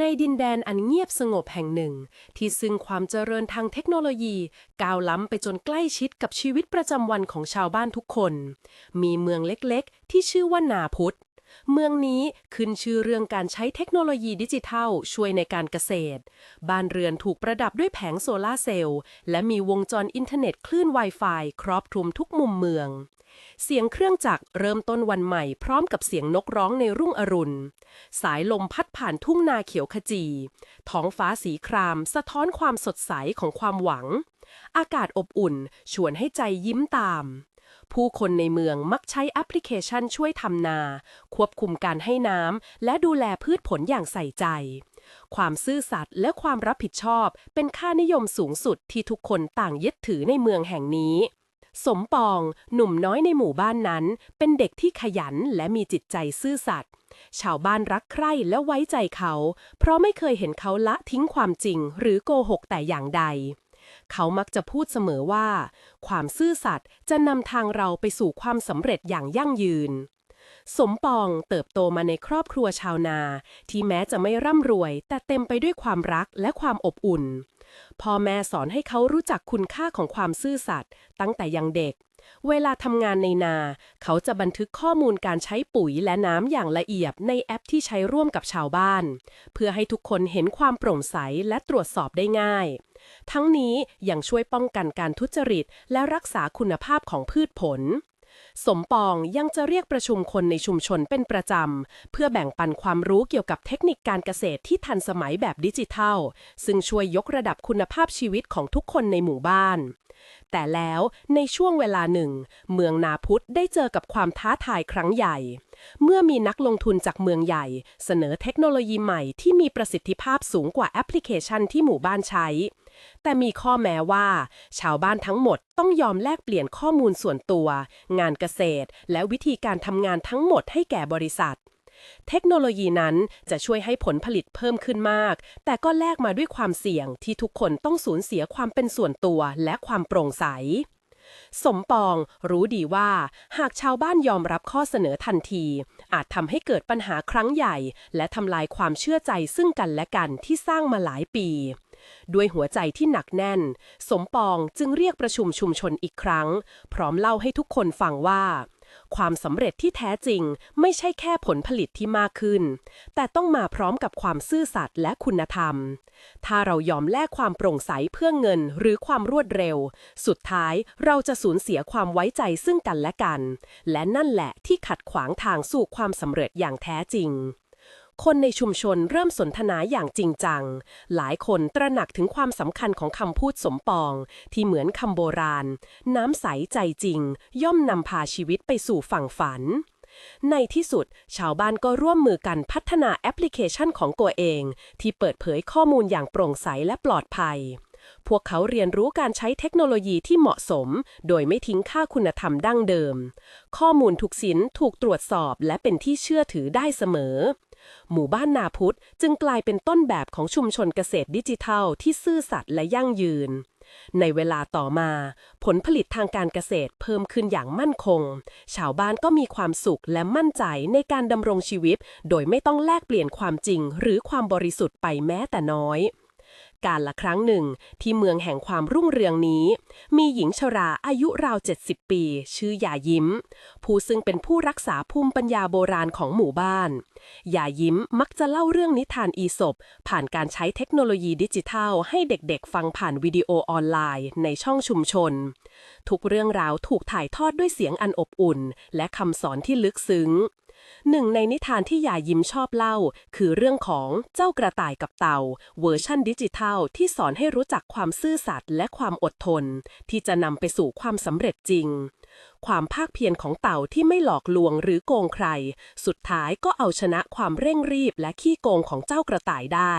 ในดินแดนอันเงียบสงบแห่งหนึ่ง ที่ซึ่งความเจริญทางเทคโนโลยีก้าวล้ำไปจนใกล้ชิดกับชีวิตประจำวันของชาวบ้านทุกคน มีเมืองเล็กๆ ที่ชื่อว่านาพุทธเมืองนี้ขึ้นชื่อเรื่องการใช้เทคโนโลยีดิจิทัล ช่วยในการเกษตร บ้านเรือนถูกประดับด้วยแผงโซลาร์เซลล์ และมีวงจรอินเทอร์เน็ตคลื่น Wi-Fi ครอบคลุมทุกมุมเมือง เสียงเครื่องจักรเริ่มต้นวันใหม่พร้อมกับเสียงนกร้องในรุ่งอรุณ สายลมพัดผ่านทุ่งนาเขียวขจี ท้องฟ้าสีคราม สะท้อนความสดใสของความหวัง อากาศอบอุ่น ชวนให้ใจยิ้มตาม ผู้คนในเมืองมักใช้แอปพลิเคชันช่วยทำนา ควบคุมการให้น้ำและดูแลพืชผลอย่างใส่ใจ ความซื่อสัตย์และความรับผิดชอบ เป็นค่านิยมสูงสุดที่ทุกคนต่างยึดถือในเมืองแห่งนี้ สมปอง หนุ่มน้อยในหมู่บ้านนั้น เป็นเด็กที่ขยันและมีจิตใจซื่อสัตย์ชาวบ้านรักใคร่และไว้ใจเขา เพราะไม่เคยเห็นเขาละทิ้งความจริง หรือโกหกแต่อย่างใด เขามักจะพูดเสมอว่า ความซื่อสัตย์จะนำทางเราไปสู่ความสำเร็จอย่างยั่งยืนสมปองเติบโตมาในครอบครัวชาวนา ที่แม้จะไม่ร่ำรวย แต่เต็มไปด้วยความรักและความอบอุ่น พ่อแม่สอนให้เขารู้จักคุณค่าของความซื่อสัตย์ตั้งแต่ยังเด็ก เวลาทำงานในนา เขาจะบันทึกข้อมูลการใช้ปุ๋ยและน้ำอย่างละเอียดในแอปที่ใช้ร่วมกับชาวบ้าน เพื่อให้ทุกคนเห็นความโปร่งใสและตรวจสอบได้ง่าย ทั้งนี้ยังช่วยป้องกันการทุจริตและรักษาคุณภาพของพืชผล สมปองยังจะเรียกประชุมคนในชุมชนเป็นประจำ เพื่อแบ่งปันความรู้เกี่ยวกับเทคนิคการเกษตรที่ทันสมัยแบบดิจิทัล ซึ่งช่วยยกระดับคุณภาพชีวิตของทุกคนในหมู่บ้าน แต่แล้วในช่วงเวลาหนึ่ง เมืองนาพุทธได้เจอกับความท้าทายครั้งใหญ่ เมื่อมีนักลงทุนจากเมืองใหญ่ เสนอเทคโนโลยีใหม่ที่มีประสิทธิภาพสูงกว่าแอปพลิเคชันที่หมู่บ้านใช้ แต่มีข้อแม้ว่า ชาวบ้านทั้งหมดต้องยอมแลกเปลี่ยนข้อมูลส่วนตัว งานเกษตร และวิธีการทำงานทั้งหมดให้แก่บริษัท เทคโนโลยีนั้นจะช่วยให้ผลผลิตเพิ่มขึ้นมาก แต่ก็แลกมาด้วยความเสี่ยงที่ทุกคนต้องสูญเสียความเป็นส่วนตัวและความโปร่งใสสมปองรู้ดีว่า หากชาวบ้านยอมรับข้อเสนอทันที อาจทำให้เกิดปัญหาครั้งใหญ่ และทำลายความเชื่อใจซึ่งกันและกันที่สร้างมาหลายปี ด้วยหัวใจที่หนักแน่น สมปองจึงเรียกประชุมชุมชนอีกครั้ง พร้อมเล่าให้ทุกคนฟังว่า ความสำเร็จที่แท้จริงไม่ใช่แค่ผลผลิตที่มากขึ้น แต่ต้องมาพร้อมกับความซื่อสัตย์และคุณธรรม ถ้าเรายอมแลกความโปร่งใสเพื่อเงินหรือความรวดเร็ว สุดท้ายเราจะสูญเสียความไว้ใจซึ่งกันและกัน และนั่นแหละที่ขัดขวางทางสู่ความสำเร็จอย่างแท้จริง คนในชุมชนเริ่มสนทนาอย่างจริงจัง หลายคนตระหนักถึงความสำคัญของคำพูดสมปอง ที่เหมือนคำโบราณ น้ำใสใจจริง ย่อมนำพาชีวิตไปสู่ฝั่งฝัน ในที่สุด ชาวบ้านก็ร่วมมือกันพัฒนาแอปพลิเคชันของตัวเอง ที่เปิดเผยข้อมูลอย่างโปร่งใสและปลอดภัยพวกเขาเรียนรู้การใช้เทคโนโลยีที่เหมาะสม โดยไม่ทิ้งค่าคุณธรรมดั้งเดิม ข้อมูลทุกสินถูกตรวจสอบและเป็นที่เชื่อถือได้เสมอ หมู่บ้านนาพุทธจึงกลายเป็นต้นแบบของชุมชนเกษตรดิจิทัล ที่ซื่อสัตย์และยั่งยืน ในเวลาต่อมา ผลผลิตทางการเกษตรเพิ่มขึ้นอย่างมั่นคง ชาวบ้านก็มีความสุขและมั่นใจในการดำรงชีวิต โดยไม่ต้องแลกเปลี่ยนความจริง หรือความบริสุทธิ์ไปแม้แต่น้อย การละครั้งหนึ่ง ที่เมืองแห่งความรุ่งเรืองนี้ มีหญิงชราอายุราว 70 ปี ชื่อยายิ้ม ผู้ซึ่งเป็นผู้รักษาภูมิปัญญาโบราณของหมู่บ้านยายิ้มมักจะเล่าเรื่องนิทานอีสปผ่านการใช้เทคโนโลยีดิจิทัล ให้เด็กๆ ฟังผ่านวิดีโอออนไลน์ ในช่องชุมชน ทุกเรื่องราวถูกถ่ายทอดด้วยเสียงอันอบอุ่น และคำสอนที่ลึกซึ้ง หนึ่งในนิทานที่ยายิ้มชอบเล่า คือเรื่องของเจ้ากระต่ายกับเต่า เวอร์ชั่นดิจิทัลที่สอนให้รู้จักความซื่อสัตย์และความอดทน ที่จะนำไปสู่ความสำเร็จจริง ความภาคเพียรของเต่าที่ไม่หลอกลวงหรือโกงใคร สุดท้ายก็เอาชนะความเร่งรีบและขี้โกงของเจ้ากระต่ายได้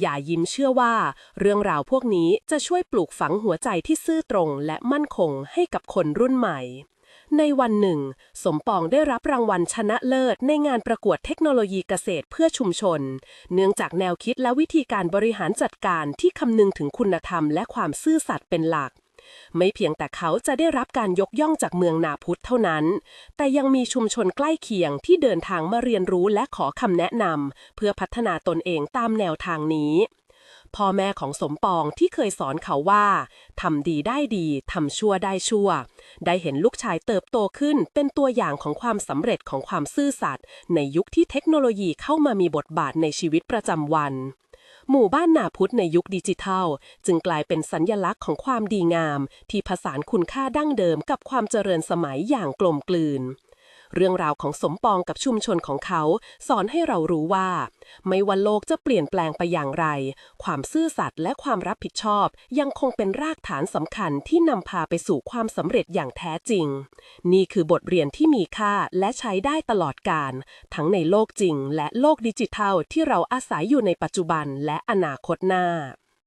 อย่ายิ้มเชื่อว่า เรื่องราวพวกนี้จะช่วยปลูกฝังหัวใจที่ซื่อตรงและมั่นคงให้กับคนรุ่นใหม่ ในวันหนึ่ง สมปองได้รับรางวัลชนะเลิศ ในงานประกวดเทคโนโลยีเกษตรเพื่อชุมชน เนื่องจากแนวคิดและวิธีการบริหารจัดการที่คำนึงถึงคุณธรรมและความซื่อสัตย์เป็นหลัก ไม่เพียงแต่เขาจะได้รับการยกย่องจากเมืองนาพุทธเท่านั้น แต่ยังมีชุมชนใกล้เคียงที่เดินทางมาเรียนรู้และขอคำแนะนำเพื่อพัฒนาตนเองตามแนวทางนี้ พ่อแม่ของสมปองที่เคยสอนเขาว่าทำดีได้ดีทำชั่วได้ชั่ว ได้เห็นลูกชายเติบโตขึ้นเป็นตัวอย่างของความสำเร็จของความซื่อสัตย์ในยุคที่เทคโนโลยีเข้ามามีบทบาทในชีวิตประจำวันหมู่บ้านนาพุทธในยุคดิจิทัล จึงกลายเป็นสัญญลักษณ์ของความดีงาม ที่ผสานคุณค่าดั้งเดิมกับความเจริญสมัยอย่างกลมกลืน เรื่องราวของสมปองกับชุมชนของเขา สอนให้เรารู้ว่า ไม่ว่าโลกจะเปลี่ยนแปลงไปอย่างไร ความซื่อสัตย์และความรับผิดชอบ ยังคงเป็นรากฐานสำคัญที่นำพาไปสู่ความสำเร็จอย่างแท้จริง นี่คือบทเรียนที่มีค่าและใช้ได้ตลอดกาลทั้งในโลกจริงและโลกดิจิทัลที่เราอาศัยอยู่ในปัจจุบันและอนาคตหน้า